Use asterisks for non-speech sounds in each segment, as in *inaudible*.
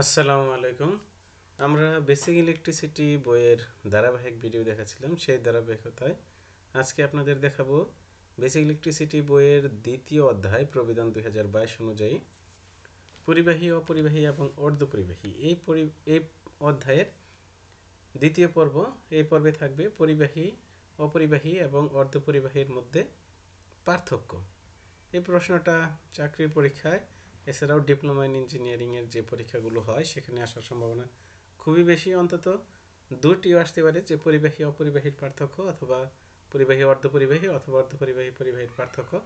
আসসালামু আলাইকুম। আমরা বেসিক ইলেকট্রিসিটি বইয়ের ধারাবাহিক ভিডিও দেখাচ্ছিলাম, সেই ধারাবাহিকতায় আজকে আপনাদের দেখাবো বেসিক ইলেকট্রিসিটি বইয়ের দ্বিতীয় অধ্যায় প্রবিধান দুই হাজার বাইশ অনুযায়ী। পরিবাহী, অপরিবাহী এবং অর্ধপরিবাহী। এই পরি, এই অধ্যায়ের দ্বিতীয় পর্ব, এই পর্বে থাকবে পরিবাহী, অপরিবাহী এবং অর্ধ অর্ধপরিবাহীর মধ্যে পার্থক্য। এই প্রশ্নটা চাকরির পরীক্ষায় এছাড়াও ডিপ্লোমা ইন ইঞ্জিনিয়ারিংয়ের যে পরীক্ষাগুলো হয়, সেখানে আসার সম্ভাবনা খুবই বেশি। অন্তত দুটিও আসতে পারে, যে পরিবাহী, অপরিবাহীর পার্থক্য অথবা পরিবাহী, অর্ধপরিবাহী অথবা অর্ধপরিবাহী, পরিবাহীর পার্থক্য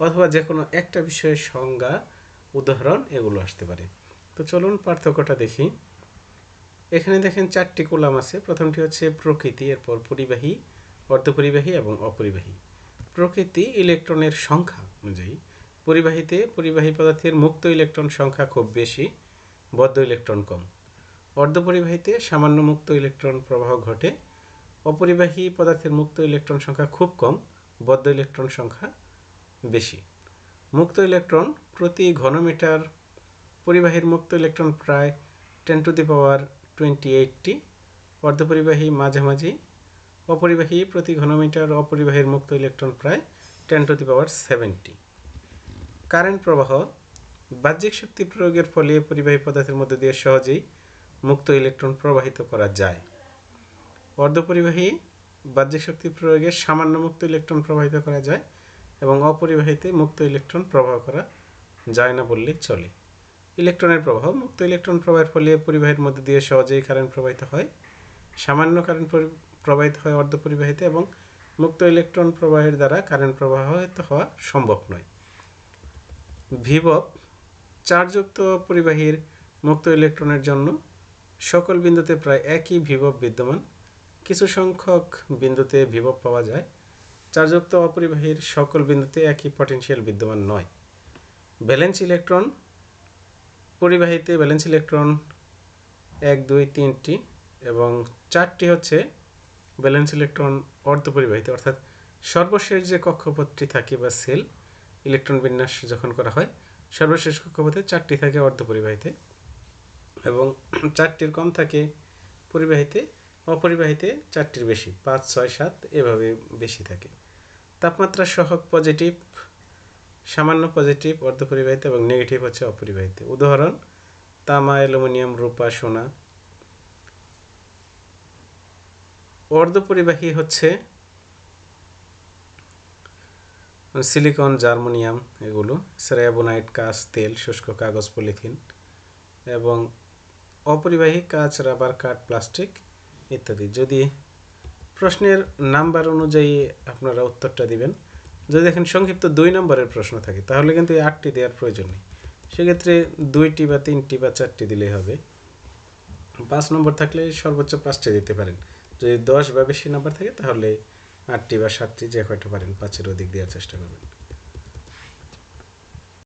অথবা যে কোনো একটা বিষয়ের সংজ্ঞা, উদাহরণ এগুলো আসতে পারে। তো চলুন পার্থক্যটা দেখি। এখানে দেখেন চারটি কলাম আছে। প্রথমটি হচ্ছে প্রকৃতি, এরপর পরিবাহী, অর্ধপরিবাহী এবং অপরিবাহী। প্রকৃতি ইলেকট্রনের সংখ্যা অনুযায়ী পরিবাহীতে পরিবাহী পদার্থের মুক্ত ইলেকট্রন সংখ্যা খুব বেশি, বদ্ধ ইলেকট্রন কম। অর্ধপরিবাহীতে সামান্য মুক্ত ইলেকট্রন প্রবাহ ঘটে, অপরিবাহী পদার্থের মুক্ত ইলেকট্রন সংখ্যা খুব কম, বদ্ধ ইলেকট্রন সংখ্যা বেশি। মুক্ত ইলেকট্রন প্রতি ঘনমিটার পরিবাহীর মুক্ত ইলেকট্রন প্রায় ten to the power twenty eighty, অর্ধপরিবাহী মাঝামাঝি, অপরিবাহী প্রতি ঘনমিটার অপরিবাহীর মুক্ত ইলেকট্রন প্রায় ten to the power seventy. Current প্রবাহ বাহ্যিক শক্তি প্রয়োগের ফলে পরিবাহী পদার্থের মধ্যে দিয়ে সহজেই মুক্ত ইলেকট্রন প্রবাহিত করা যায়। অর্ধপরিবাহী বাহ্যিক শক্তি প্রয়োগে সামান্য মুক্ত ইলেকট্রন প্রবাহিত করা যায় এবং অপরিবাহীতে মুক্ত ইলেকট্রন প্রবাহ করা যায় না বললে চলে। ইলেকট্রনের প্রবাহ মুক্ত ইলেকট্রন প্রবাহের ফলে পরিবাহের মধ্যে দিয়ে সহজেই কারেন্ট প্রবাহিত হয়। সামান্য কারেন্ট প্রবাহিত হয় অর্ধপরিবাহীতে এবং মুক্ত ইলেকট্রন প্রবাহের দ্বারা কারেন্ট প্রবাহিত হওয়া সম্ভব নয়। ভিভব চার্জযুক্ত পরিবাহীর মুক্ত ইলেকট্রনের জন্য সকল বিন্দুতে প্রায় একই ভিভব বিদ্যমান। কিছু সংখ্যক বিন্দুতে ভিভব পাওয়া যায়। চার্জযুক্ত অপরিবাহীর সকল বিন্দুতে একই পটেনশিয়াল বিদ্যমান নয়। ব্যালেন্স ইলেকট্রন পরিবাহীতে ব্যালেন্স ইলেকট্রন এক, দুই তিনটি এবং চারটি হচ্ছে ব্যালেন্স ইলেকট্রন অর্ধপরিবাহিত অর্থাৎ সর্বশেষ যে কক্ষপথটি থাকে বা সেল ইলেকট্রন বিন্যাস যখন করা হয়, সর্বশেষ কক্ষপথে চারটি থাকে অর্ধপরিবাহিতে এবং *clears throat* চারটির কম থাকে পরিবাহিতে, অপরিবাহিতে চারটির বেশি, পাঁচ, ছয়, সাত এভাবে বেশি থাকে। তাপমাত্রা সহক পজিটিভ সামান্য পজিটিভ অর্ধপরিবাহিত এবং নেগেটিভ হচ্ছে অপরিবাহিত। উদাহরণ, তামা, অ্যালুমিনিয়াম, রূপা, সোনা। অর্ধপরিবাহী হচ্ছে সিলিকন, জার্মোনিয়াম এগুলো, সেরাবোনাইট কাঁচ, তেল, শুষ্ক কাগজ, পলিথিন এবং অপরিবাহী কাঁচ, রাবার কাঠ, প্লাস্টিক ইত্যাদি। যদি প্রশ্নের নাম্বার অনুযায়ী আপনারা উত্তরটা দিবেন, যদি দেখেন সংক্ষিপ্ত দুই নম্বরের প্রশ্ন থাকে, তাহলে কিন্তু এই আটটি দেওয়ার প্রয়োজন নেই। সেক্ষেত্রে দুইটি বা তিনটি বা চারটি দিলেই হবে। পাঁচ নম্বর থাকলে সর্বোচ্চ পাঁচটি দিতে পারেন। যদি দশ বা বেশি নাম্বার থাকে, তাহলে আটটি বা সাতটি যে কয়টা পারেন পাঁচের অধিক দেওয়ার চেষ্টা করবেন।